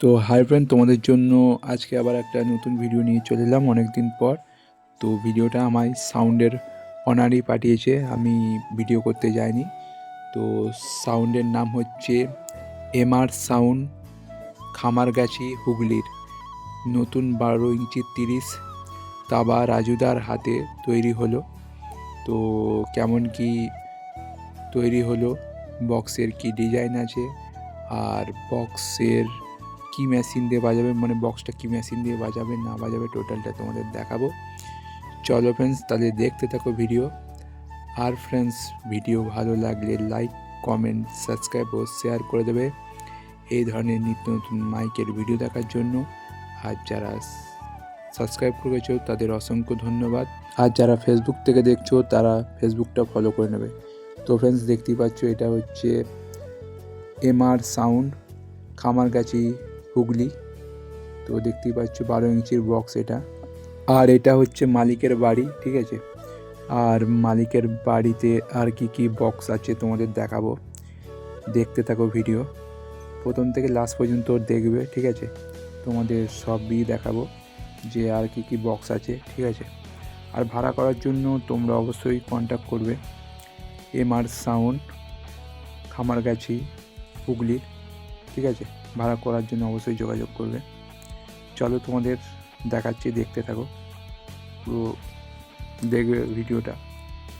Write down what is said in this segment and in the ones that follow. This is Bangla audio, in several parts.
তো হাই ফ্রেন্ড তোমাদের জন্য আজকে আবার একটা নতুন ভিডিও নিয়ে চলে এলাম অনেক দিন পর। তো ভিডিওটা আমায় সাউন্ডের অনারই পাঠিয়েছে, আমি ভিডিও করতে যাইনি। তো সাউন্ডের নাম হচ্ছে এমআর সাউন্ড খামারগাছি, হুগলির। নতুন বারো ইঞ্চি তিরিশ তাবা রাজুদার হাতে তৈরি হলো। তো কেমন কি তৈরি হলো। বক্সের কি ডিজাইন আছে? আর বক্সের কি মেশিন দিয়ে বাজাবে? মানে বক্সটা কি মেশিন দিয়ে বাজাবে, না বাজাবে টোটালটা তোমাদের দেখাবো। চলো ফ্রেন্ডস তাহলে দেখতে থাকো ভিডিও আর ফ্রেন্ডস ভিডিও ভালো লাগলে লাইক কমেন্ট সাবস্ক্রাইব ও শেয়ার করে দেবে। এই ধরনের নিত্য নতুন মাইকের ভিডিও দেখার জন্য। আর যারা সাবস্ক্রাইব করেছ, তাদের অসংখ্য ধন্যবাদ। আর যারা ফেসবুক থেকে দেখছ, তারা ফেসবুকটা ফলো করে নেবে। তো ফ্রেন্ডস দেখতেই পাচ্ছ, এটা হচ্ছে এমআর সাউন্ড খামারগাছি হুগলি। তো দেখতেই পাচ্ছ, বারো ইঞ্চির বক্স এটা। আর এটা হচ্ছে মালিকের বাড়ি, ঠিক আছে? আর মালিকের বাড়িতে আর কি কি বক্স আছে তোমাদের দেখাবো। দেখতে থাকো ভিডিও প্রথম থেকে লাস্ট পর্যন্ত দেখবে, ঠিক আছে? তোমাদের সবই দেখাবো যে আর কি কি বক্স আছে, ঠিক আছে? আর ভাড়া করার জন্য তোমরা অবশ্যই কন্ট্যাক্ট করবে। এমআর সাউন্ড, খামারগাছি, হুগলির, ঠিক আছে? ভাড়া করার জন্য অবশ্যই যোগাযোগ করবে। চলো তোমাদের দেখাচ্ছি, দেখতে থাকো। পুরো দেখবে ভিডিওটা,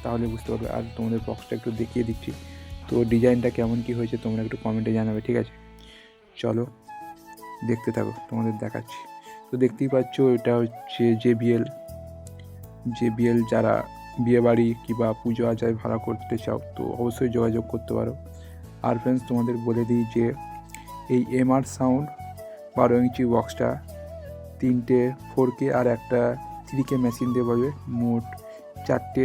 তাহলে বুঝতে পারবে। আর তোমাদের বক্সটা একটু দেখিয়ে দিচ্ছি। তো ডিজাইনটা কেমন কি হয়েছে তোমরা একটু কমেন্টে জানাবে, ঠিক আছে? চলো, দেখতে থাকো, তোমাদের দেখাচ্ছি। তো দেখতেই পাচ্ছ, এটা হচ্ছে জেবিএল জেবিএল যারা বিয়েবাড়ি কিংবা পুজো আচার ভাড়া করতে চাও, তো অবশ্যই যোগাযোগ করতে পারো। আর ফ্রেন্ডস তোমাদের বলে দিই যে, এই এমআর সাউন্ড বারো ইঞ্চি বক্সটা তিনটে ফোর কে আর একটা থ্রি কে মেশিন দিয়ে বাজবে। মোট চারটে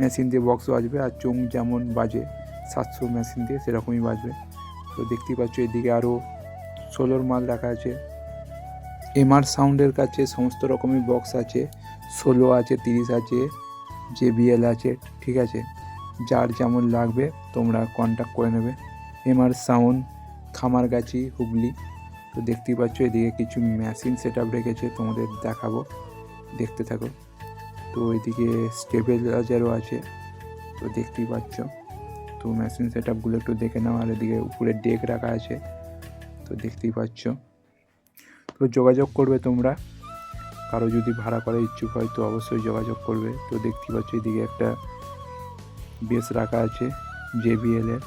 মেশিন দিয়ে বক্স বাজবে আর চোং যেমন বাজে সাতশো মেশিন দিয়ে সেরকমই বাজবে। তো দেখতেই পাচ্ছ, এদিকে আরও ষোলোর মাল রাখা আছে। এমআর সাউন্ডের কাছে সমস্ত রকমের বক্স আছে। ষোলো আছে, তিরিশ আছে। জেবিএল আছে, ঠিক আছে? যার যেমন লাগবে, তোমরা কন্ট্যাক্ট করে নেবে। এমআর সাউন্ড খামারগাছি হুগলি তো দেখতেই পাচ্ছ, এদিকে কিছু মেশিন সেট আপ রেখেছে, তোমাদের দেখাবো। দেখতে থাকো। তো এদিকে স্টেবিলাইজারও আছে, তো দেখতেই পাচ্ছ। তো মেশিন সেট আপগুলো একটু দেখে নাও, আর এদিকে উপরে ডেক রাখা আছে, তো দেখতেই পাচ্ছ। তো যোগাযোগ করবে তোমরা। কারও যদি ভাড়া করার ইচ্ছুক হয় তো অবশ্যই যোগাযোগ করবে। তো দেখতেই পাচ্ছ এদিকে একটা বেস রাখা আছে জেবিএল এর।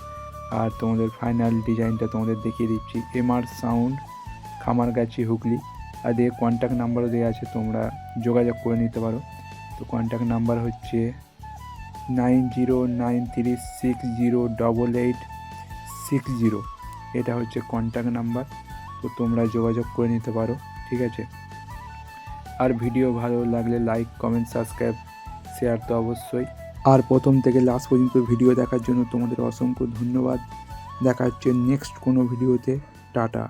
আর তোমাদের ফাইনাল ডিজাইনটা তোমাদের দেখিয়ে দিচ্ছি। এমআর সাউন্ড খামারগাছি হুগলি আর দিয়ে কন্ট্যাক্ট নাম্বারও দেওয়া আছে, তোমরা যোগাযোগ করে নিতে পারো। তো কন্ট্যাক্ট নাম্বার হচ্ছে nine zero nine three six zero double eight six zero এটা হচ্ছে কন্ট্যাক্ট নাম্বার তো তোমরা যোগাযোগ করে নিতে পারো, ঠিক আছে? আর ভিডিও ভালো লাগলে লাইক কমেন্ট সাবস্ক্রাইব শেয়ার তো অবশ্যই। আর প্রথম থেকে লাস্ট পর্যন্ত ভিডিও দেখার জন্য তোমাদের অসংখ্য ধন্যবাদ। দেখা হচ্ছে নেক্সট কোনো ভিডিওতে টাটা।